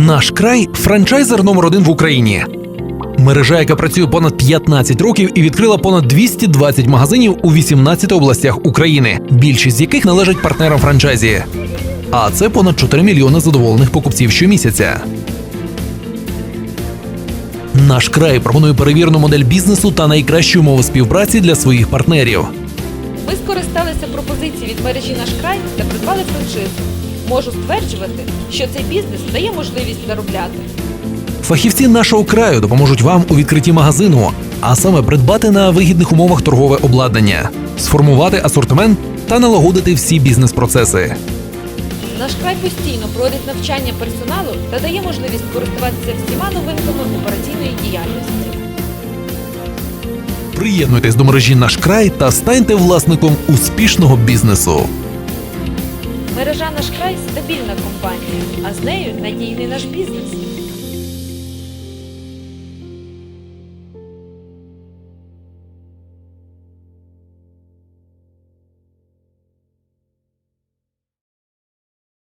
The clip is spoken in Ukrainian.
Наш край франчайзер номер один в Україні. Мережа, яка працює понад 15 років і відкрила понад 220 магазинів у 18 областях України, більшість з яких належать партнерам франчайзі. А це понад 4 мільйони задоволених покупців щомісяця. Наш край пропонує перевірену модель бізнесу та найкращі умови співпраці для своїх партнерів. Ми скористалися пропозицією від мережі наш край та придбали франшизу. Можу стверджувати, що цей бізнес дає можливість заробляти. Фахівці нашого краю допоможуть вам у відкритті магазину, а саме придбати на вигідних умовах торгове обладнання, сформувати асортимент та налагодити всі бізнес-процеси. Наш край постійно проводить навчання персоналу та дає можливість користуватися всіма новинками операційної діяльності. Приєднуйтесь до мережі наш край та станьте власником успішного бізнесу. Мережа наш край стабільна компанія, а з нею надійний наш бізнес.